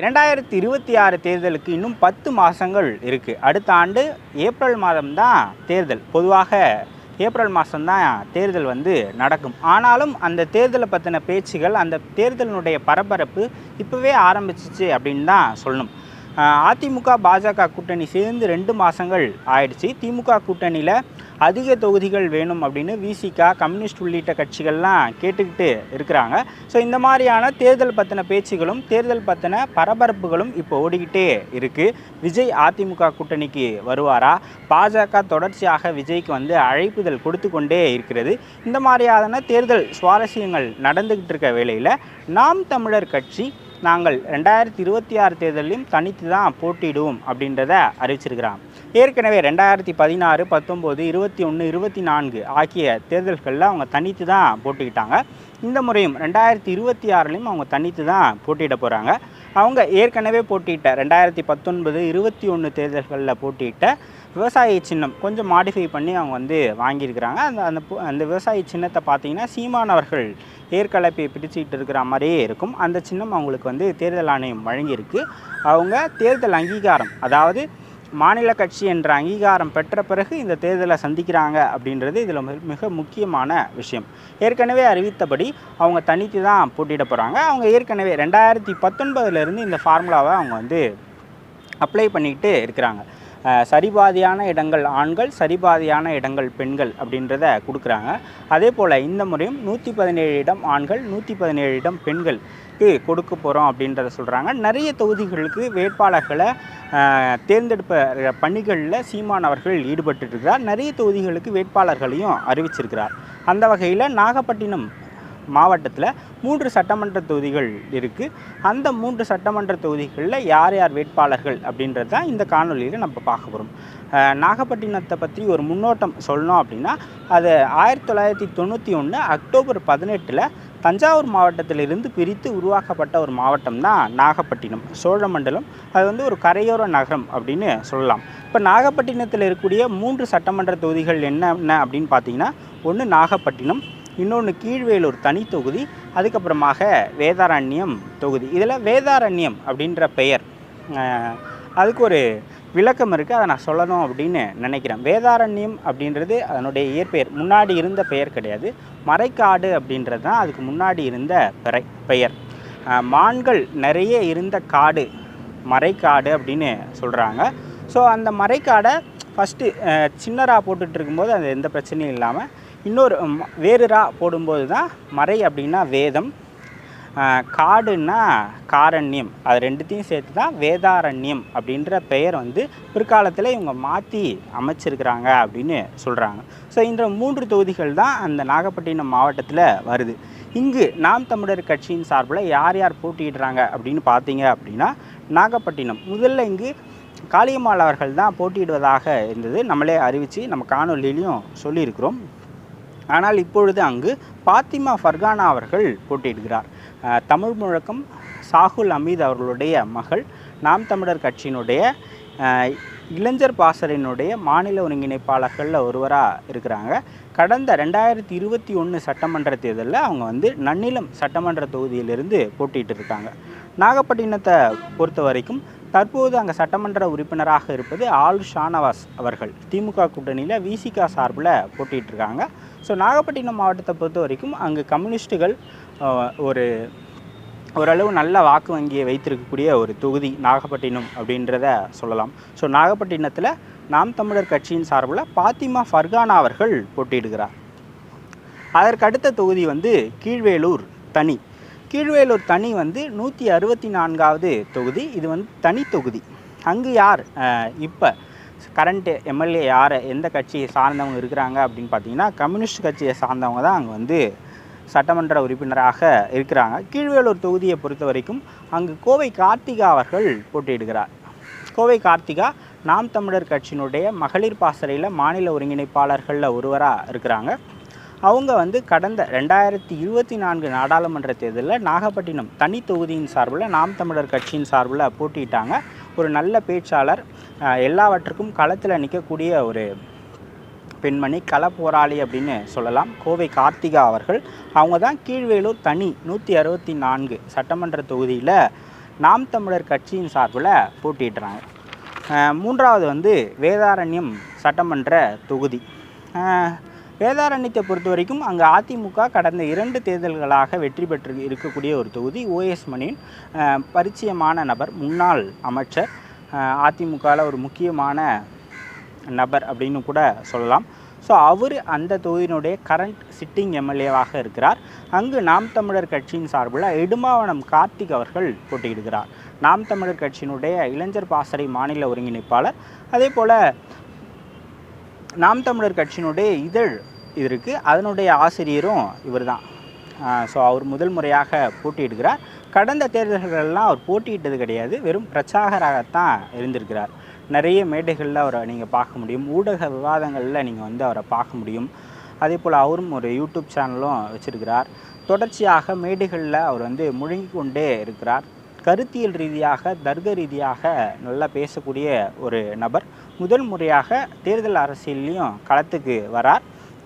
இரண்டாயிரத்தி இருபத்தி ஆறு தேர்தலுக்கு இன்னும் பத்து மாதங்கள் இருக்குது அடுத்த ஆண்டு ஏப்ரல் மாதம்தான் தேர்தல். பொதுவாக ஏப்ரல் மாதம்தான் தேர்தல் வந்து நடக்கும். ஆனாலும் அந்த தேர்தலை பற்றின பேச்சுகள் அந்த தேர்தலினுடைய பரபரப்பு இப்போவே ஆரம்பிச்சிச்சு அப்படின்னு தான் சொல்லணும். அதிமுக பாஜக கூட்டணி சேர்ந்து ரெண்டு மாதங்கள் ஆயிடுச்சு. திமுக கூட்டணியில் அதிக தொகுதிகள் வேணும் அப்படின்னு விசிகா கம்யூனிஸ்ட் உள்ளிட்ட கட்சிகள்லாம் கேட்டுக்கிட்டு இருக்கிறாங்க. ஸோ இந்த மாதிரியான தேர்தல் பற்றின பேச்சுகளும் தேர்தல் பற்றின பரபரப்புகளும் இப்போ ஓடிக்கிட்டே இருக்குது விஜய் அதிமுக கூட்டணிக்கு வருவாரா? பாஜக தொடர்ச்சியாக விஜய்க்கு வந்து அழைப்புதல் கொடுத்து கொண்டே இருக்கிறது. இந்த மாதிரியான தேர்தல் சுவாரஸ்யங்கள் நடந்துக்கிட்டு இருக்க வேளையில் நாம் தமிழர் கட்சி நாங்கள் ரெண்டாயிரத்தி இருபத்தி ஆறு தேர்தலையும் தனித்து தான் போட்டியிடுவோம் அப்படின்றத அறிவிச்சிருக்கிறான் ஏற்கனவே ரெண்டாயிரத்தி பதினாறு பத்தொம்போது இருபத்தி ஒன்று இருபத்தி நான்கு ஆகிய தேர்தல்களில் அவங்க தனித்து தான் போட்டிக்கிட்டாங்க. இந்த முறையும் ரெண்டாயிரத்தி இருபத்தி ஆறுலேயும் அவங்க தனித்து தான் போட்டியிட போகிறாங்க அவங்க ஏற்கனவே போட்டியிட்ட ரெண்டாயிரத்தி பத்தொன்பது இருபத்தி ஒன்று தேர்தல்களில் போட்டியிட்ட விவசாய சின்னம் கொஞ்சம் மாடிஃபை பண்ணி அவங்க வந்து வாங்கியிருக்கிறாங்க. அந்த அந்த அந்த விவசாய சின்னத்தை பார்த்தீங்கன்னா சீமானவர்கள் ஏற்கலப்பை பிடிச்சிக்கிட்டு இருக்கிற மாதிரியே இருக்கும். அந்த சின்னம் அவங்களுக்கு வந்து தேர்தல் ஆணையம் வழங்கியிருக்கு. அவங்க தேர்தல் அங்கீகாரம் அதாவது மாநில கட்சி என்ற அங்கீகாரம் பெற்ற பிறகு இந்த தேர்தலை சந்திக்கிறாங்க அப்படின்றது இதில் மிக முக்கியமான விஷயம். ஏற்கனவே அறிவித்தபடி அவங்க தனித்து தான் போட்டியிட போகிறாங்க அவங்க ஏற்கனவே ரெண்டாயிரத்தி பத்தொன்பதுலேருந்து இந்த ஃபார்முலாவை அவங்க வந்து அப்ளை பண்ணிக்கிட்டு இருக்கிறாங்க. சரிபாதியான இடங்கள் ஆண்கள் சரிபாதியான இடங்கள் பெண்கள் அப்படின்றத கொடுக்குறாங்க. அதே போல் இந்த முறையும் நூற்றி பதினேழு இடம் ஆண்கள் நூற்றி பதினேழு இடம் பெண்களுக்கு கொடுக்க போகிறோம் அப்படின்றத சொல்கிறாங்க நிறைய தொகுதிகளுக்கு வேட்பாளர்களை தேர்ந்தெடுப்ப பணிகளில் சீமான் அவர்கள் ஈடுபட்டுருக்கிறார் நிறைய தொகுதிகளுக்கு வேட்பாளர்களையும் அறிவிச்சிருக்கிறார். அந்த வகையில் நாகப்பட்டினம் மாவட்டத்தில் மூன்று சட்டமன்ற தொகுதிகள் இருக்குது அந்த மூன்று சட்டமன்ற தொகுதிகளில் யார் யார் வேட்பாளர்கள் அப்படின்றது தான் இந்த காணொலியில் நம்ம பார்க்க போகிறோம் நாகப்பட்டினத்தை பற்றி ஒரு முன்னோட்டம் சொல்லணும் அப்படின்னா அது ஆயிரத்தி தொள்ளாயிரத்தி தொண்ணூற்றி ஒன்று அக்டோபர் பதினெட்டில் தஞ்சாவூர் மாவட்டத்திலிருந்து பிரித்து உருவாக்கப்பட்ட ஒரு மாவட்டம் தான் நாகப்பட்டினம் சோழமண்டலம். அது வந்து ஒரு கரையோர நகரம் அப்படின்னு சொல்லலாம். இப்போ நாகப்பட்டினத்தில் இருக்கக்கூடிய மூன்று சட்டமன்ற தொகுதிகள் என்னென்ன அப்படின்னு பார்த்தீங்கன்னா ஒன்று நாகப்பட்டினம் இன்னொன்று கீழ்வேலூர் தனி தொகுதி அதுக்கப்புறமாக வேதாரண்யம் தொகுதி. இதில் வேதாரண்யம் அப்படின்ற பெயர் அதுக்கு ஒரு விளக்கம் இருக்குது அதை நான் சொல்லணும் அப்படின்னு நினைக்கிறேன். வேதாரண்யம் அப்படின்றது அதனுடைய இயற்பெயர். முன்னாடி இருந்த பெயர் கிடையாது. மறைக்காடு அப்படின்றது தான் அதுக்கு முன்னாடி இருந்த பெறை பெயர். மான்கள் நிறைய இருந்த காடு மறைக்காடு அப்படின்னு சொல்கிறாங்க ஸோ அந்த மறைக்காடை ஃபஸ்ட்டு சின்னராக போட்டுட்ருக்கும்போது அது எந்த பிரச்சனையும் இல்லாமல் இன்னொரு வேறுரா வேறு ரா போடும்போது தான் மறை அப்படின்னா வேதம் காடுன்னா காரண்யம். அது ரெண்டுத்தையும் சேர்த்து தான் வேதாரண்யம் அப்படின்ற பெயர் வந்து பிற்காலத்தில் இவங்க மாற்றி அமைச்சிருக்கிறாங்க அப்படின்னு சொல்கிறாங்க ஸோ இந்த மூன்று தொகுதிகள் தான் அந்த நாகப்பட்டினம் மாவட்டத்தில் வருது. இங்கு நாம் தமிழர் கட்சியின் சார்பில் யார் யார் போட்டியிடுறாங்க அப்படின்னு பார்த்தீங்க அப்படின்னா நாகப்பட்டினம். முதல்ல இங்கு காளியம்மாள் அவர்கள் தான் போட்டியிடுவதாக இருந்தது. நம்மளே அறிவித்து நம்ம காணொலியிலையும் சொல்லியிருக்கிறோம். ஆனால் இப்பொழுது அங்கு பாத்திமா ஃபர்கானா அவர்கள் போட்டியிடுகிறார். தமிழ் முழக்கம் சாகுல் அமீத் அவர்களுடைய மகள் நாம் தமிழர் கட்சியினுடைய இளைஞர் பாசரினுடைய மாநில ஒருங்கிணைப்பாளர்களில் ஒருவராக இருக்கிறாங்க. கடந்த ரெண்டாயிரத்தி இருபத்தி ஒன்று சட்டமன்ற தேர்தலில் அவங்க வந்து நன்னிலம் சட்டமன்ற தொகுதியிலிருந்து போட்டிட்டு இருக்காங்க நாகப்பட்டினத்தை பொறுத்த வரைக்கும் தற்போது அங்கே சட்டமன்ற உறுப்பினராக இருப்பது ஆல் ஷானவாஸ் அவர்கள். திமுக கூட்டணியில் விசிகா சார்பில் போட்டிட்டு இருக்காங்க ஸோ நாகப்பட்டினம் மாவட்டத்தை பொறுத்த வரைக்கும் அங்கே கம்யூனிஸ்ட்டுகள் ஒரு ஓரளவு நல்ல வாக்கு வங்கியை வைத்திருக்கக்கூடிய ஒரு தொகுதி நாகப்பட்டினம் அப்படின்றத சொல்லலாம். ஸோ நாகப்பட்டினத்தில் நாம் தமிழர் கட்சியின் சார்பில் பாத்திமா ஃபர்கானா அவர்கள் போட்டியிடுகிறார். அதற்கு அடுத்த தொகுதி வந்து கீழ்வேலூர் தனி. கீழ்வேலூர் தனி வந்து நூற்றி அறுபத்தி நான்காவது தொகுதி. இது வந்து தனி தொகுதி. அங்கு யார் இப்போ கரண்ட்டு எம்எல்ஏ யார் எந்த கட்சியை சார்ந்தவங்க இருக்கிறாங்க அப்படின்னு பார்த்தீங்கன்னா கம்யூனிஸ்ட் கட்சியை சார்ந்தவங்க தான் அங்கே வந்து சட்டமன்ற உறுப்பினராக இருக்கிறாங்க. கீழ்வேலூர் தொகுதியை பொறுத்த வரைக்கும் அங்கு கோவை கார்த்திகா அவர்கள் போட்டியிடுகிறார். கோவை கார்த்திகா நாம் தமிழர் கட்சியினுடைய மகளிர் பாசறையில் மாநில ஒருங்கிணைப்பாளர்களில் ஒருவராக இருக்கிறாங்க. அவங்க வந்து கடந்த ரெண்டாயிரத்தி இருபத்தி நான்கு நாடாளுமன்ற தேர்தலில் நாகப்பட்டினம் தனி தொகுதியின் சார்பில் நாம் தமிழர் கட்சியின் சார்பில் போட்டியிட்டாங்க. ஒரு நல்ல பேச்சாளர் எல்லாவற்றுக்கும் களத்தில் நிற்கக்கூடிய ஒரு பெண்மணி கள போராளி அப்படின்னு சொல்லலாம். கோவை கார்த்திகா அவர்கள். அவங்க தான் கீழ்வேலூர் தனி நூற்றி அறுபத்தி நான்கு சட்டமன்ற தொகுதியில் நாம் தமிழர் கட்சியின் சார்பில் போட்டிடுறாங்க மூன்றாவது வந்து வேதாரண்யம் சட்டமன்ற தொகுதி. வேதாரண்யத்தை பொறுத்த வரைக்கும் அங்கே அதிமுக கடந்த இரண்டு தேர்தல்களாக வெற்றி பெற்று இருக்கக்கூடிய ஒரு தொகுதி. ஓஎஸ் மணியின் பரிச்சயமான நபர் முன்னாள் அமைச்சர் அதிமுகவில் ஒரு முக்கியமான நபர் அப்படின்னு கூட சொல்லலாம். ஸோ அவர் அந்த தொகுதியினுடைய கரண்ட் சிட்டிங் எம்எல்ஏவாக இருக்கிறார். அங்கு நாம் தமிழர் கட்சியின் சார்பில் எடுமாவனம் கார்த்திக் அவர்கள் போட்டியிடுகிறார். நாம் தமிழர் கட்சியினுடைய இளைஞர் பாசறை மாநில ஒருங்கிணைப்பாளர். அதே போல் நாம் தமிழர் கட்சியினுடைய இதழ் இது இருக்குது அதனுடைய ஆசிரியரும் இவர் தான் ஸோ அவர் முதல் முறையாக போட்டியிடுகிறார். கடந்த தேர்தல்களெல்லாம் அவர் போட்டியிட்டது கிடையாது. வெறும் பிரச்சாகராகத்தான் இருந்திருக்கிறார். நிறைய மேடைகளில் அவரை நீங்கள் பார்க்க முடியும். ஊடக விவாதங்களில் நீங்கள் வந்து அவரை பார்க்க முடியும். அதே போல் அவரும் ஒரு யூடியூப் சேனலும் வச்சுருக்கிறார். தொடர்ச்சியாக மேடைகளில் அவர் வந்து முழுங்கி கொண்டே இருக்கிறார். கருத்தியல் ரீதியாக தர்க்க ரீதியாக நல்லா பேசக்கூடிய ஒரு நபர். முதல் முறையாக தேர்தல் அரசியல்லையும் களத்துக்கு வரார்.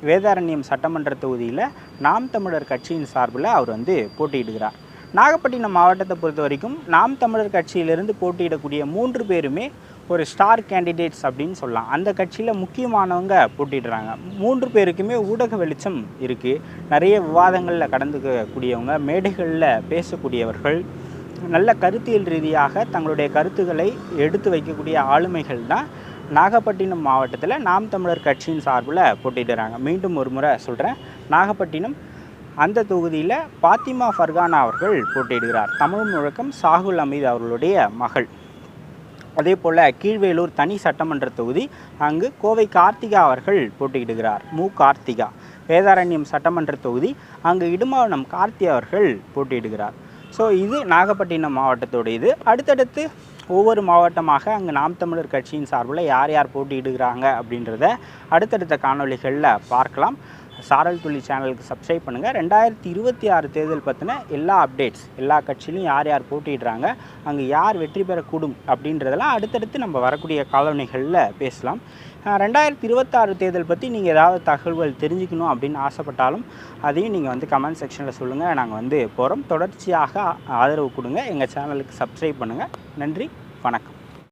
வேதாரண்யம் சட்டமன்ற தொகுதியில் நாம் தமிழர் கட்சியின் சார்பில் அவர் வந்து போட்டியிடுகிறார். நாகப்பட்டினம் மாவட்டத்தை பொறுத்த வரைக்கும் நாம் தமிழர் கட்சியிலிருந்து போட்டியிடக்கூடிய மூன்று பேருமே ஒரு ஸ்டார் கேண்டிடேட்ஸ் அப்படின்னு சொல்லலாம். அந்த கட்சியில் முக்கியமானவங்க போட்டிடுறாங்க மூன்று பேருக்குமே ஊடக வெளிச்சம் இருக்குது நிறைய விவாதங்களில் கடந்துக்கக்கூடியவங்க மேடைகளில் பேசக்கூடியவர்கள் நல்ல கருத்தியல் ரீதியாக தங்களுடைய கருத்துக்களை எடுத்து வைக்கக்கூடிய ஆளுமைகள் தான் நாகப்பட்டினம் மாவட்டத்தில் நாம் தமிழர் கட்சியின் சார்பில் போட்டிடுறாங்க மீண்டும் ஒரு முறை சொல்கிறேன் நாகப்பட்டினம் அந்த தொகுதியில் பாத்திமா ஃபர்கானா அவர்கள் போட்டியிடுகிறார். தமிழ் முழக்கம் சாகுல் அமீது அவர்களுடைய மகள். அதே போல் கீழ்வேலூர் தனி சட்டமன்ற தொகுதி அங்கு கோவை கார்த்திகா அவர்கள் போட்டியிடுகிறார். மு. கார்த்திகா. வேதாரண்யம் சட்டமன்ற தொகுதி அங்கு இடுமாவனம் கார்த்தி அவர்கள் போட்டியிடுகிறார். ஸோ இது நாகப்பட்டினம் மாவட்டத்துடையது இது. அடுத்தடுத்து ஒவ்வொரு மாவட்டமாக அங்கே நாம் தமிழர் கட்சியின் சார்பில் யார் யார் போட்டியிடுகிறாங்க அப்படின்றத அடுத்தடுத்த காணொளிகளில் பார்க்கலாம். சாரல் துள்ளி சேனலுக்கு சப்ஸ்கிரைப் பண்ணுங்கள் ரெண்டாயிரத்தி இருபத்தி ஆறு தேர்தல் பற்றின எல்லா அப்டேட்ஸ் எல்லா கட்சியிலையும் யார் யார் போட்டிடுறாங்க அங்கே யார் வெற்றி பெறக்கூடும் அப்படின்றதெல்லாம் அடுத்தடுத்து நம்ம வரக்கூடிய காலனிகளில் பேசலாம். ரெண்டாயிரத்தி இருபத்தாறு தேர்தல் பற்றி நீங்கள் ஏதாவது தகவல்கள் தெரிஞ்சுக்கணும் அப்படின்னு ஆசைப்பட்டாலும் அதையும் நீங்கள் வந்து கமெண்ட் செக்ஷனில் சொல்லுங்கள் நாங்கள் வந்து போகிறோம் தொடர்ச்சியாக ஆதரவு கொடுங்க. எங்கள் சேனலுக்கு சப்ஸ்கிரைப் பண்ணுங்கள் நன்றி. வணக்கம்.